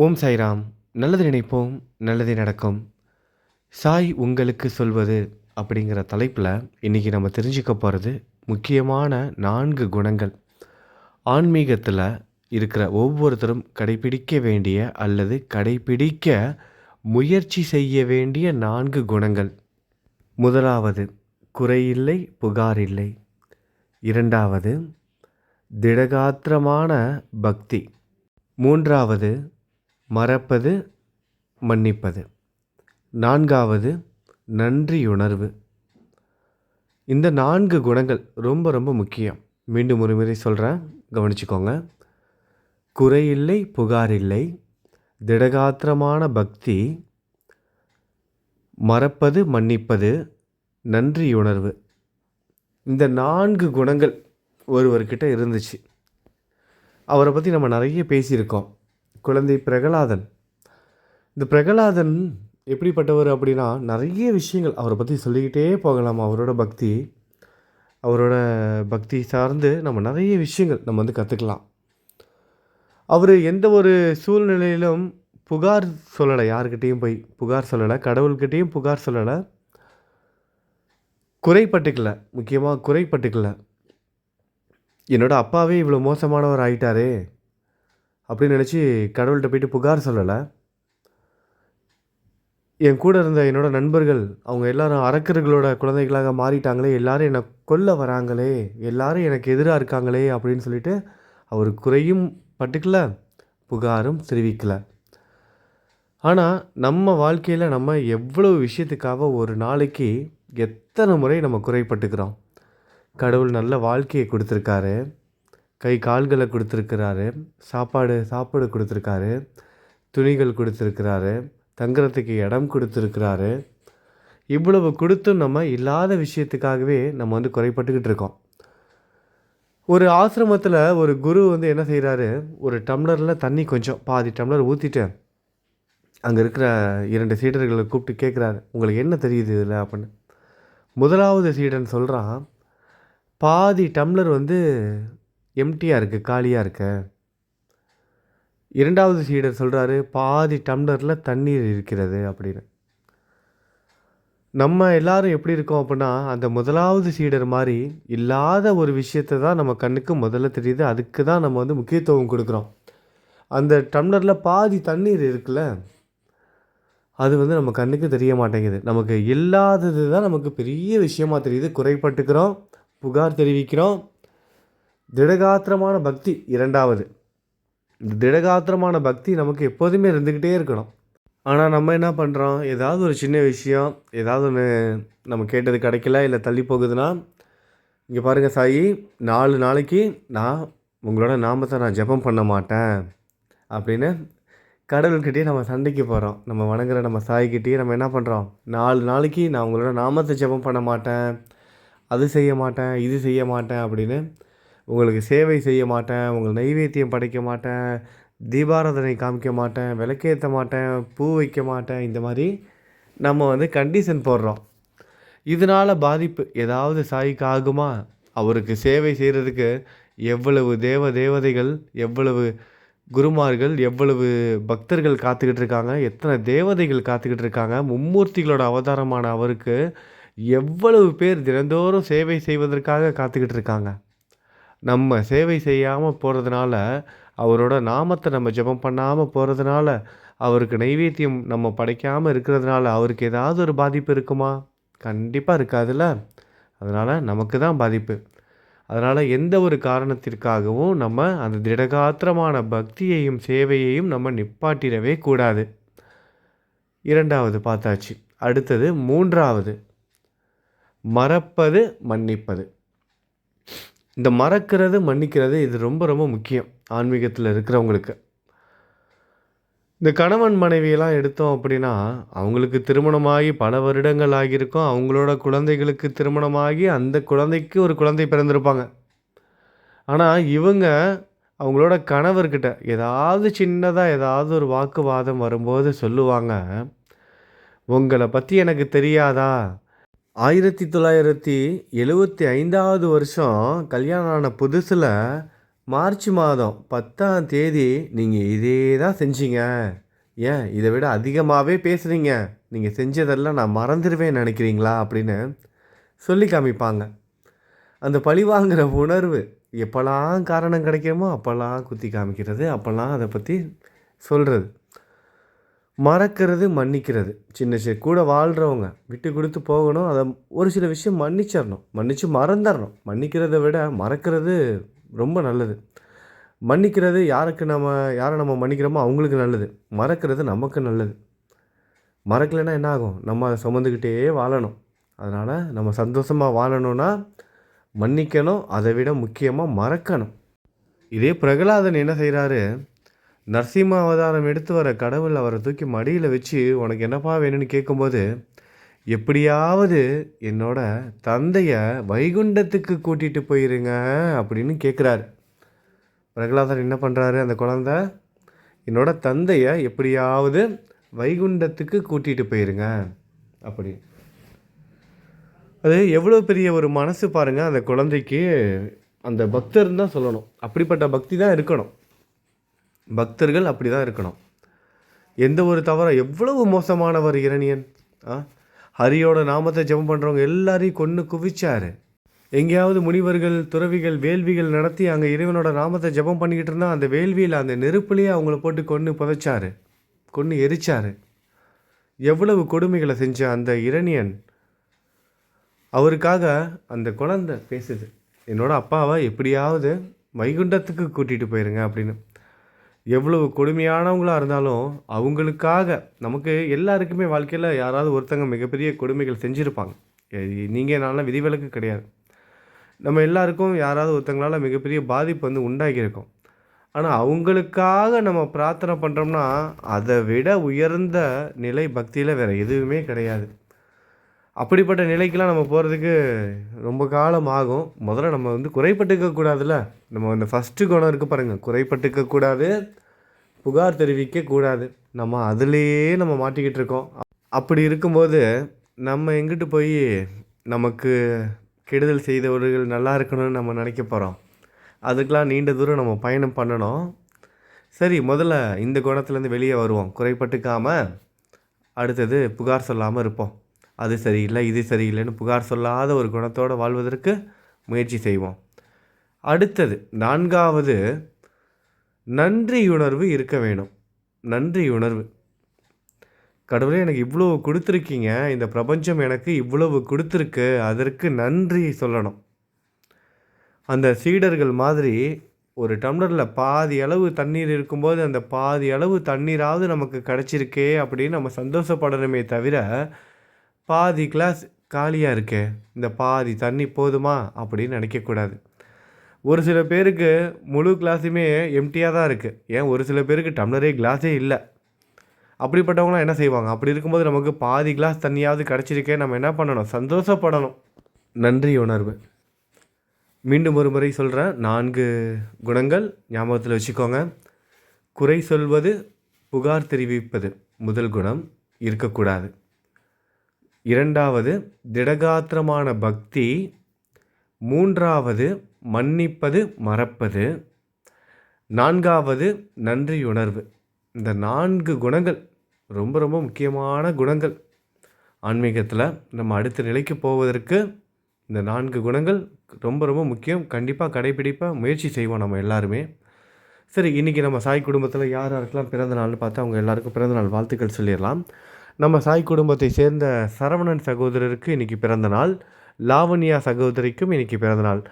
ஓம் சாய்ராம். நல்லது நினைப்போம் நல்லதே நடக்கும். சாய் உங்களுக்கு சொல்வது அப்படிங்கிற தலைப்பில் இன்றைக்கி நம்ம தெரிஞ்சுக்க போகிறது முக்கியமான நான்கு குணங்கள். ஆன்மீகத்தில் இருக்கிற ஒவ்வொருத்தரும் கடைபிடிக்க வேண்டிய அல்லது கடைபிடிக்க முயற்சி செய்ய வேண்டிய நான்கு குணங்கள். முதலாவது குறையில்லை புகார் இல்லை இரண்டாவது திடகாத்திரமான பக்தி. மூன்றாவது மறப்பது மன்னிப்பது. நான்காவது நன்றியுணர்வு. இந்த நான்கு குணங்கள் ரொம்ப ரொம்ப முக்கியம். மீண்டும் ஒரு முறை சொல்கிறேன் கவனிச்சுக்கோங்க. குறையில்லை புகார் இல்லை திடகாத்திரமான பக்தி. மறப்பது மன்னிப்பது நன்றியுணர்வு. இந்த நான்கு குணங்கள் ஒருவர்கிட்ட இருந்துச்சு. அவரை பற்றி நம்ம நிறைய பேசியிருக்கோம். குழந்தை பிரகலாதன். இந்த பிரகலாதன் எப்படிப்பட்டவர் அப்படின்னா நிறைய விஷயங்கள் அவரை பற்றி சொல்லிக்கிட்டே போகலாம். அவரோட பக்தி அவரோட பக்தி சார்ந்து நம்ம நிறைய விஷயங்கள் நம்ம வந்து கற்றுக்கலாம் அவர் எந்த ஒரு சூழ்நிலையிலும் புகார் சொல்லலை. யாருக்கிட்டேயும் போய் புகார் சொல்லலை. கடவுள்கிட்டேயும் புகார் சொல்லலை. குறைப்பட்டுக்கல முக்கியமாக குறைப்பட்டுக்கல என்னோடய அப்பாவே இவ்வளோ மோசமானவர் ஆயிட்டாரே. அப்படின்னு நினச்சி கடவுள்கிட்ட போயிட்டு புகார் சொல்லலை. என் கூட இருந்த என்னோட நண்பர்கள் அவங்க எல்லாரும் அரக்கர்களோட குழந்தைகளாக மாறிட்டாங்களே எல்லாரும் என்னை கொல்ல வராங்களே எல்லாரும் எனக்கு எதிராக இருக்காங்களே அப்படின்னு சொல்லிட்டு அவர் குறையும் பட்டுக்கல புகாரும் தெரிவிக்கலை. ஆனால் நம்ம வாழ்க்கையில் நம்ம எவ்வளோ விஷயத்துக்காக ஒரு நாளைக்கு எத்தனை முறை நம்ம குறைப்பட்டுக்கிறோம் கடவுள் நல்ல வாழ்க்கையை கொடுத்துருக்காரு. கை கால்களை கொடுத்துருக்கிறாரு. சாப்பாடு சாப்பாடு கொடுத்துருக்காரு. துணிகள் கொடுத்துருக்கிறாரு. தங்குறதுக்கு இடம் கொடுத்துருக்கிறாரு. இவ்வளவு கொடுத்தும் நம்ம இல்லாத விஷயத்துக்காகவே நம்ம வந்து குறைப்பட்டுக்கிட்டு இருக்கோம். ஒரு ஆசிரமத்தில் ஒரு குரு வந்து என்ன செய்கிறாரு ஒரு டம்ளரில் தண்ணி கொஞ்சம் பாதி டம்ளர் ஊற்றிட்டு அங்கே இருக்கிற இரண்டு சீடர்களை கூப்பிட்டு கேட்குறாரு உங்களுக்கு என்ன தெரியுது இதில்? அப்படின்னு. முதலாவது சீடன் சொல்கிறான் பாதி டம்ளர் வந்து எம்டியாக இருக்குது காலியாக இருக்க? இரண்டாவது சீடர் சொல்கிறாரு பாதி டம்ளரில் தண்ணீர் இருக்கிறது அப்படின்னு. நம்ம எல்லாரும் எப்படி இருக்கோம் அப்படின்னா அந்த முதலாவது சீடர் மாதிரி இல்லாத ஒரு விஷயத்தை தான் நம்ம கண்ணுக்கு முதல்ல தெரியுது. அதுக்கு தான் நம்ம வந்து முக்கியத்துவம் கொடுக்குறோம். அந்த டம்ளரில் பாதி தண்ணீர் இருக்குல்ல அது வந்து நம்ம கண்ணுக்கு தெரிய மாட்டேங்குது. நமக்கு இல்லாதது தான் நமக்கு பெரிய விஷயமாக தெரியுது. குறைப்பட்டுக்கிறோம் புகார் தெரிவிக்கிறோம் திடகாத்திரமான பக்தி இரண்டாவது. இந்த திடகாத்திரமான பக்தி நமக்கு எப்போதுமே இருந்துக்கிட்டே இருக்கணும். ஆனால் நம்ம என்ன பண்ணுறோம் ஏதாவது ஒரு சின்ன விஷயம் ஏதாவது ஒன்று நம்ம கேட்டது கிடைக்கல இல்லை தள்ளி போகுதுன்னா இங்கே பாருங்கள் சாயி நாலு நாளைக்கு நான் உங்களோட நாமத்தை நான் ஜெபம் பண்ண மாட்டேன் அப்படின்னு கடவுள்கிட்டயே நம்ம சண்டைக்கு போகிறோம் நம்ம வணங்குற நம்ம சாய்கிட்டேயே நம்ம என்ன பண்ணுறோம் நாலு நாளைக்கு நான் உங்களோட நாமத்தை ஜெபம் பண்ண மாட்டேன் அது செய்ய மாட்டேன் இது செய்ய மாட்டேன் அப்படின்னு உங்களுக்கு சேவை செய்ய மாட்டேன் உங்களுக்கு நைவேத்தியம் படைக்க மாட்டேன் தீபாராதனை காமிக்க மாட்டேன் விளக்கேற்ற மாட்டேன் பூ வைக்க மாட்டேன் இந்த மாதிரி நம்ம வந்து கண்டிஷன் போடுறோம். இதனால் பாதிப்பு ஏதாவது சாய்க்கு ஆகுமா? அவருக்கு சேவை செய்கிறதுக்கு எவ்வளவு தேவ தேவதைகள் எவ்வளவு குருமார்கள் எவ்வளவு பக்தர்கள் காத்துக்கிட்டு இருக்காங்க எத்தனை தேவதைகள் காத்துக்கிட்டு இருக்காங்க மும்மூர்த்திகளோட அவதாரமான அவருக்கு எவ்வளவு பேர் தினந்தோறும் சேவை செய்வதற்காக காத்துக்கிட்டு இருக்காங்க. நம்ம சேவை செய்யாமல் போகிறதுனால அவரோட நாமத்தை நம்ம ஜெபம் பண்ணாமல் போகிறதுனால அவருக்கு நைவேத்தியம் நம்ம படைக்காமல் இருக்கிறதுனால அவருக்கு ஏதாவது ஒரு பாதிப்பு இருக்குமா? கண்டிப்பாக இருக்காதுல்ல. அதனால் நமக்கு தான் பாதிப்பு. அதனால் எந்த ஒரு காரணத்திற்காகவும் நம்ம அந்த திடகாத்திரமான பக்தியையும் சேவையையும் நம்ம நிப்பாட்டிடவே கூடாது. இரண்டாவது பார்த்தாச்சு. அடுத்தது மூன்றாவது. மறப்பது மன்னிப்பது. இந்த மறக்கிறது மன்னிக்கிறது இது ரொம்ப ரொம்ப முக்கியம் ஆன்மீகத்தில் இருக்கிறவங்களுக்கு. இந்த கணவன் மனைவியெல்லாம் எடுத்தோம் அப்படின்னா அவங்களுக்கு திருமணமாகி பல வருடங்கள் ஆகியிருக்கும். அவங்களோட குழந்தைகளுக்கு திருமணமாகி அந்த குழந்தைக்கு ஒரு குழந்தை பிறந்திருப்பாங்க. ஆனால் இவங்க அவங்களோட கணவர்கிட்ட ஏதாவது சின்னதாக ஏதாவது ஒரு வாக்குவாதம் வரும்போது சொல்லுவாங்க உங்களை பற்றி எனக்கு தெரியாதா? ஆயிரத்தி தொள்ளாயிரத்தி எழுவத்தி ஐந்தாவது வருஷம் கல்யாணம் ஆன புதுசில் மார்ச் மாதம் பத்தாம் தேதி நீங்கள் இதே தான் செஞ்சீங்க. ஏன்? இதை விட அதிகமாகவே பேசுகிறீங்க நீங்கள் செஞ்சதெல்லாம் நான் மறந்துடுவேன் நினைக்கிறீங்களா? அப்படின்னு சொல்லி காமிப்பாங்க. அந்த பழி வாங்குகிற உணர்வு எப்போல்லாம் காரணம் கிடைக்குமோ அப்போல்லாம் குத்தி காமிக்கிறது அப்போல்லாம் அதை பற்றி சொல்கிறது மறக்கிறது மன்னிக்கிறது. சின்ன சின்ன கூட வாழ்கிறவங்க விட்டு கொடுத்து போகணும் அதை ஒரு சில விஷயம் மன்னிச்சிடணும். மன்னித்து மறந்துடணும். மன்னிக்கிறத விட மறக்கிறது ரொம்ப நல்லது. மன்னிக்கிறது யாருக்கு நம்ம யாரை நம்ம மன்னிக்கிறோமோ அவங்களுக்கு நல்லது. மறக்கிறது நமக்கு நல்லது. மறக்கலைன்னா என்ன ஆகும்? நம்ம அதை சுமந்துக்கிட்டே வாழணும். அதனால் நம்ம சந்தோஷமாக வாழணும்னா மன்னிக்கணும் அதை விட முக்கியமாக மறக்கணும். இதே பிரகலாதன் என்ன செய்கிறாரு நரசிம்ம அவதாரம் எடுத்து வர கடவுள் அவரை தூக்கி மடியில் வச்சு உனக்கு என்னப்பா வேணும்னு கேட்கும்போது எப்படியாவது என்னோட தந்தையை வைகுண்டத்துக்கு கூட்டிகிட்டு போயிருங்க அப்படின்னு கேட்குறாரு பிரகலாதர் என்ன பண்ணுறாரு அந்த குழந்த? என்னோட தந்தையை எப்படியாவது வைகுண்டத்துக்கு கூட்டிகிட்டு போயிருங்க அப்படி. அது எவ்வளோ பெரிய ஒரு மனசு பாருங்கள் அந்த குழந்தைக்கு அந்த பக்தர்னு தான் சொல்லணும். அப்படிப்பட்ட பக்தி தான் இருக்கணும். பக்தர்கள் அப்படி தான் இருக்கணும். எந்த ஒரு தவற எவ்வளவு மோசமானவர் இரணியன்? ஆ? ஹரியோட நாமத்தை ஜெபம் பண்ணுறவங்க எல்லாரையும் கொன்று குவிச்சார். எங்கேயாவது முனிவர்கள் துறவிகள் வேள்விகள் நடத்தி அங்கே இறைவனோட நாமத்தை ஜெபம் பண்ணிக்கிட்டு இருந்தால் அந்த வேள்வியில் அந்த நெருப்புலேயே அவங்கள போட்டு கொன்று புதைச்சாரு. கொன்று எரிச்சார். எவ்வளவு கொடுமைகளை செஞ்ச அந்த இரணியன். அவருக்காக அந்த குழந்தை பேசுது. என்னோடய அப்பாவை எப்படியாவது வைகுண்டத்துக்கு கூட்டிகிட்டு போயிருங்க அப்படின்னு. எவ்வளவு கொடுமையானவங்களாக இருந்தாலும் அவங்களுக்காக நமக்கு எல்லாருக்குமே வாழ்க்கையில் யாராவது ஒருத்தங்க மிகப்பெரிய கொடுமைகள் செஞ்சுருப்பாங்க. நீங்கள் நான்லாம் விதிவிலக்கு கிடையாது. நம்ம எல்லாருக்கும் யாராவது ஒருத்தங்களால் மிகப்பெரிய பாதிப்பு வந்து உண்டாகியிருக்கும். ஆனால் அவங்களுக்காக நம்ம பிரார்த்தனை பண்ணுறோம்னா அதை விட உயர்ந்த நிலை பக்தியில் வேறு எதுவுமே கிடையாது. அப்படிப்பட்ட நிலைக்கெலாம் நம்ம போகிறதுக்கு ரொம்ப காலம் ஆகும் முதல்ல நம்ம வந்து குறைப்பட்டுக்க கூடாதுல்ல? நம்ம அந்த ஃபஸ்ட்டு குணம் இருக்குது பாருங்கள் குறைப்பட்டுக்க கூடாது புகார் தெரிவிக்க கூடாது. நம்ம அதுலேயே நம்ம மாட்டிக்கிட்டு இருக்கோம். அப்படி இருக்கும்போது நம்ம எங்கிட்டு போய் நமக்கு கெடுதல் செய்தவர்கள் நல்லா இருக்கணும்னு நம்ம நினைக்க போகிறோம் அதுக்கெலாம் நீண்ட தூரம் நம்ம பயணம் பண்ணணும். சரி முதல்ல இந்த குணத்துலேருந்து வெளியே வருவோம். குறைப்பட்டுக்காமல் அடுத்தது புகார் சொல்லாமல் இருப்போம். அது சரியில்லை இது சரியில்லைன்னு புகார் சொல்லாத ஒரு குணத்தோடு வாழ்வதற்கு முயற்சி செய்வோம். அடுத்தது நான்காவது நன்றியுணர்வு இருக்க வேணும் நன்றியுணர்வு. கடவுளே எனக்கு இவ்வளோ கொடுத்துருக்கீங்க. இந்த பிரபஞ்சம் எனக்கு இவ்வளவு கொடுத்துருக்கு. அதற்கு நன்றி சொல்லணும். அந்த சீடர்கள் மாதிரி ஒரு டம்ளரில் பாதி அளவு தண்ணீர் இருக்கும்போது அந்த பாதி அளவு தண்ணீராவது நமக்கு கிடச்சிருக்கே அப்படின்னு நம்ம சந்தோஷப்படணுமே தவிர பாதி கிளாஸ் காலியாக இருக்கே. இந்த பாதி தண்ணி போதுமா? அப்படின்னு நினைக்கக்கூடாது. ஒரு சில பேருக்கு முழு கிளாஸுமே எம்டியாக தான் இருக்குது ஏன்? ஒரு சில பேருக்கு டம்ளரே கிளாஸே இல்லை. அப்படிப்பட்டவங்களாம் என்ன செய்வாங்க? அப்படி இருக்கும்போது நமக்கு பாதி கிளாஸ் தண்ணியாவது கிடச்சிருக்கே. நம்ம என்ன பண்ணணும்? சந்தோஷப்படணும். நன்றி உணர்வு. மீண்டும் ஒரு முறை சொல்கிறேன் நான்கு குணங்கள் ஞாபகத்தில் வச்சுக்கோங்க. குறை சொல்வது புகார் தெரிவிப்பது முதல் குணம் இருக்கக்கூடாது. இரண்டாவது திடகாத்திரமான பக்தி. மூன்றாவது மன்னிப்பது மறப்பது. நான்காவது நன்றியுணர்வு. இந்த நான்கு குணங்கள் ரொம்ப ரொம்ப முக்கியமான குணங்கள். ஆன்மீகத்தில் நம்ம அடுத்த நிலைக்கு போவதற்கு இந்த நான்கு குணங்கள் ரொம்ப ரொம்ப முக்கியம். கண்டிப்பாக கடைப்பிடிப்பாக முயற்சி செய்வோம் நம்ம எல்லாருமே. சரி இன்றைக்கி நம்ம சாய் குடும்பத்தில் யார் யாருக்கெல்லாம் பிறந்த நாள்னு பார்த்து அவங்க எல்லாருக்கும் பிறந்த நாள் வாழ்த்துக்கள் சொல்லிடலாம். நம்ம சாய் குடும்பத்தை சேர்ந்த சரவணன் சகோதரருக்கு இன்றைக்கி பிறந்த நாள். லாவண்யா சகோதரிக்கும் இன்றைக்கி பிறந்த நாள்.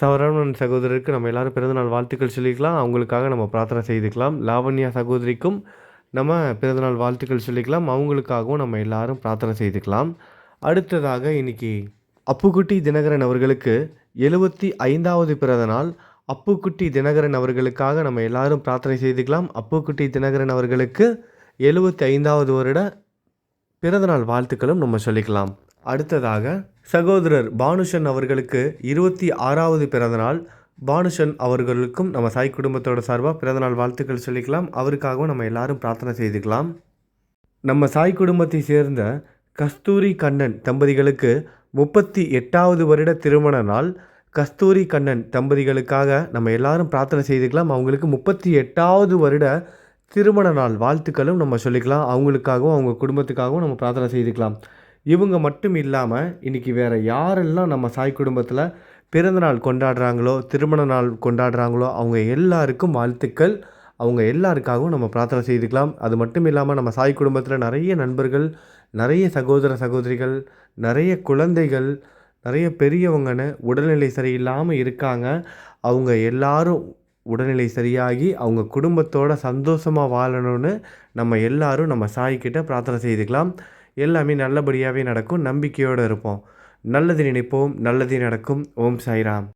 சரவணன் சகோதரருக்கு நம்ம எல்லோரும் பிறந்தநாள் வாழ்த்துக்கள் சொல்லிக்கலாம். அவங்களுக்காக நம்ம பிரார்த்தனை செய்துக்கலாம். லாவண்யா சகோதரிக்கும் நம்ம பிறந்தநாள் வாழ்த்துக்கள் சொல்லிக்கலாம். அவங்களுக்காகவும் நம்ம எல்லாரும் பிரார்த்தனை செய்துக்கலாம். அடுத்ததாக இன்றைக்கி அப்புக்குட்டி தினகரன் அவர்களுக்கு எழுபத்தி ஐந்தாவது பிறந்த நாள். அப்புக்குட்டி தினகரன் அவர்களுக்காக நம்ம எல்லாரும் பிரார்த்தனை செய்துக்கலாம். அப்புக்குட்டி தினகரன் அவர்களுக்கு எழுபத்தி ஐந்தாவது வருட பிறந்தநாள் வாழ்த்துக்களும் நம்ம சொல்லிக்கலாம். அடுத்ததாக சகோதரர் பானுஷன் அவர்களுக்கு இருபத்தி ஆறாவது பிறந்தநாள். பானுஷன் அவர்களுக்கும் நம்ம சாய் குடும்பத்தோட சார்பாக பிறந்தநாள் வாழ்த்துக்கள் சொல்லிக்கலாம். அவருக்காகவும் நம்ம எல்லாரும் பிரார்த்தனை செய்துக்கலாம். நம்ம சாய் குடும்பத்தை சேர்ந்த கஸ்தூரி கண்ணன் தம்பதிகளுக்கு முப்பத்தி எட்டாவது வருட திருமண நாள். கஸ்தூரி கண்ணன் தம்பதிகளுக்காக நம்ம எல்லாரும் பிரார்த்தனை செய்துக்கலாம். அவங்களுக்கு முப்பத்தி எட்டாவது வருட திருமண நாள் வாழ்த்துக்களும் நம்ம சொல்லிக்கலாம். அவங்களுக்காகவும் அவங்க குடும்பத்துக்காகவும் நம்ம பிரார்த்தனை செய்துக்கலாம். இவங்க மட்டும் இல்லாமல் இன்றைக்கி வேறு யாரெல்லாம் நம்ம சாய் குடும்பத்தில் பிறந்தநாள் கொண்டாடுறாங்களோ திருமண நாள் கொண்டாடுறாங்களோ அவங்க எல்லாருக்கும் வாழ்த்துக்கள். அவங்க எல்லாருக்காகவும் நம்ம பிரார்த்தனை செய்துக்கலாம். அது மட்டும் இல்லாமல் நம்ம சாய் குடும்பத்தில் நிறைய நண்பர்கள் நிறைய சகோதர சகோதரிகள் நிறைய குழந்தைகள் நிறைய பெரியவங்கன்னு உடல்நிலை சரியில்லாமல் இருக்காங்க. அவங்க எல்லாரும் உடல்நிலை சரியாகி அவங்க குடும்பத்தோட சந்தோஷமாக வாழணும்னு நம்ம எல்லாரும் நம்ம சாய்கிட்ட பிரார்த்தனை செய்துக்கலாம். எல்லாமே நல்லபடியாகவே நடக்கும். நம்பிக்கையோடு இருப்போம். நல்லது நினைப்போம். நல்லதே நடக்கும். ஓம் சாய்ராம்.